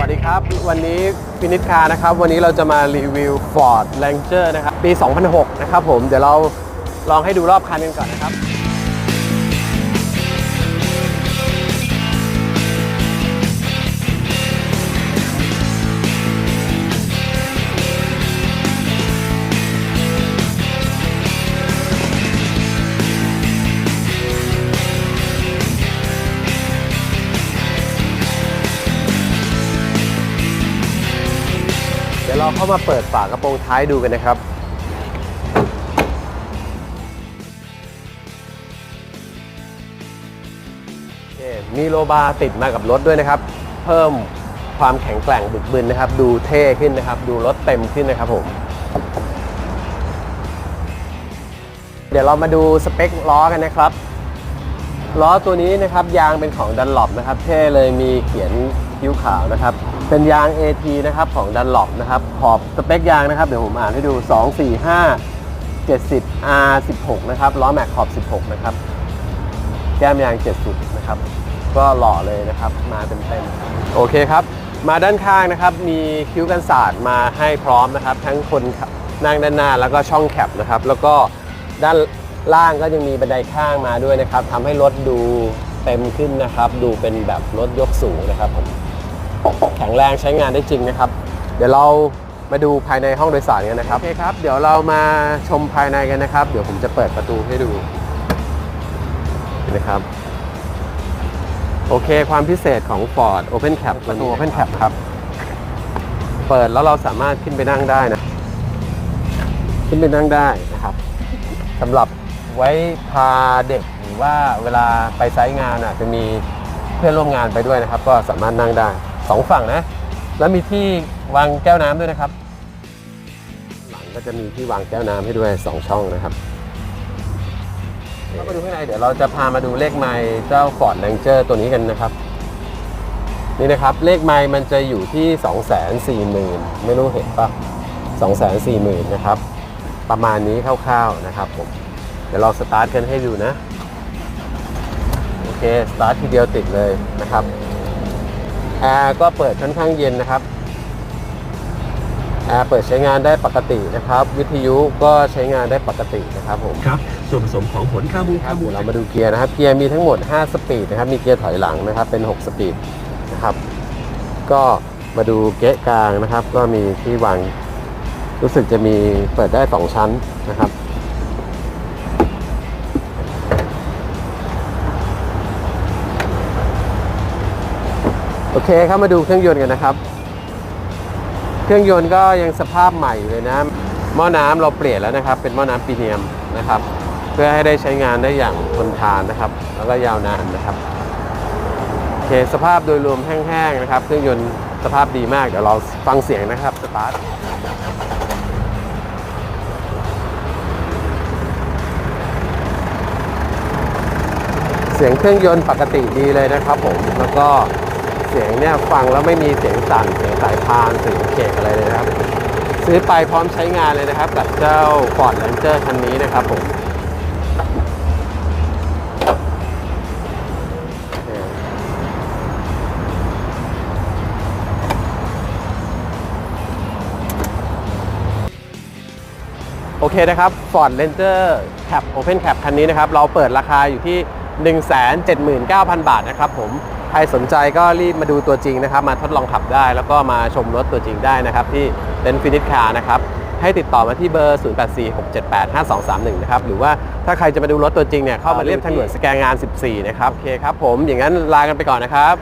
วัสดีครับ วันนี้ฟินิชคาร์นะครับ วันนี้เราจะมารีวิว Ford Ranger นะครับ ปี 2006 นะครับผม เดี๋ยวเราลองให้ดูรอบคันกันก่อนนะครับ ดี๋ยวเราเข้ามาเปิดฝากระโปรงท้ายดูกันนะครับเคมีโลบาร์ติดมากับรถด้วยนะครับ เพิ่มความแข็งแกร่งบึกบึนนะครับ ดูเท่ขึ้นนะครับ ดูรถเต็มขึ้นนะครับผม เดี๋ยวเรามาดูสเปคล้อกันนะครับล้อตัวนี้นะครับยางเป็นของดันหลบนะครับเท่เลยมีเขียน คิ้วขาวนะครับ เป็นยาง AT นะครับของดันหลบนะครับ ขอบสเปคยางนะครับ เดี๋ยวผมอ่านให้ดู 2 4 5 70 R16 นะครับ ล้อแม็กขอบ 16 นะครับ แก้มยาง 70 นะครับ ก็หล่อเลยนะครับ มาเต็มๆ โอเคครับ มาด้านข้างนะครับ มีคิ้วกันศาสตร์มาให้พร้อมนะครับ ทั้งคนนั่งด้านหน้าแล้วก็ช่องแคปนะครับ แล้วก็ด้านล่างก็ยังมีบันไดข้างมาด้วยนะครับทำให้รถดูเต็มขึ้นนะครับ ดูเป็นแบบรถยกสูงนะครับผม แข็งแรงใช้งานได้จริงนะครับ เดี๋ยวเรามาดูภายในห้องโดยสารกันนะครับโอเคครับ เดี๋ยวเรามาชมภายในกันนะครับ เดี๋ยวผมจะเปิดประตูให้ดูนะครับ โอเคความพิเศษของ Ford Open Cap ประตู Open Cap ครับ เปิดแล้วเราสามารถขึ้นไปนั่งได้นะ ขึ้นไปนั่งได้นะครับสำหรับไว้พาเด็กหรือว่าเวลาไปไซต์งานอะจะมีเพื่อนร่วมงานไปด้วยนะครับ ก็สามารถนั่งได้ สองฝั่งนะ แล้วมีที่วางแก้วน้ำด้วยนะครับ หลังก็จะมีที่วางแก้วน้ำให้ด้วยสองช่องนะครับเข้ามาดูข้างในเดี๋ยวเราจะพามาดูเลขไมล์เจ้า Ford Ranger ตัวนี้กันนะครับ นี่นะครับเลขไมล์มันจะอยู่ที่ 240,000 ไม่รู้เห็นปะ240,000 นะครับ ประมาณนี้คร่าวๆนะครับผมเดี๋ยวเราสตาร์ทกันให้ดูนะ โอเค สตาร์ททีเดียวติดเลยนะครับ แอร์ก็เปิดค่อนข้างเย็นนะครับแอร์เปิดใช้งานได้ปกตินะครับ วิทยุก็ใช้งานได้ปกตินะครับผมครับส่วนผสมของผลคาบูคคารับบูเดี๋ยวเรามาดูเกียร์นะครับ เกียร์มีทั้งหมด 5 สปีดนะครับ มีเกียร์ถอยหลังนะครับ เป็น 6 สปีดนะครับ ก็มาดูเก๊ะกลางนะครับ ก็มีที่วาง รู้สึกจะมีเปิดได้ 2 ชั้นนะครับ โอเคเข้ามาดูเครื่องยนต์กันนะครับ เครื่องยนต์ก็ยังสภาพใหม่เลยนะหม้อน้ำเราเปลี่ยนแล้วนะครับ เป็นหม้อน้ำปีเนียมนะครับ เพื่อให้ได้ใช้งานได้อย่างทนทานนะครับ แล้วก็ยาวนานนะครับโอเคสภาพโดยรวมแห้งๆนะครับ เครื่องยนต์สภาพดีมากเดี๋ยวเราฟังเสียงนะครับสตาร์ทเสียงเครื่องยนต์ปกติดีเลยนะครับผมแล้วก็ สียงเนี่ยฟังแล้วไม่มีเสียงสั่นเสียงสายพานเสียงเขกอะไรเลยนะครับ ซื้อไปพร้อมใช้งานเลยนะครับ กับเจ้า Ford Ranger คันนี้นะครับผมโอเคนะครับ Ford Ranger Cap Open Cap คันนี้นะครับ เราเปิดราคาอยู่ที่ 179,000 บาทนะครับผม ครสนใจก็รีบมาดูตัวจริงนะครับ มาทดลองขับได้ แล้วก็มาชมรถตัวจริงได้นะครับ ที่เต็นฟินิชคาร์นะครับให้ติดต่อมาที่เบอร์ 0846785231 นะครับ หรือว่าถ้าใครจะมาดูรถตัวจริงเนี่ย เข้ามาเรียบทางด่วนสแกนงาน 14 นะครับ โอเคครับผม อย่างนั้นลากันไปก่อนนะครับ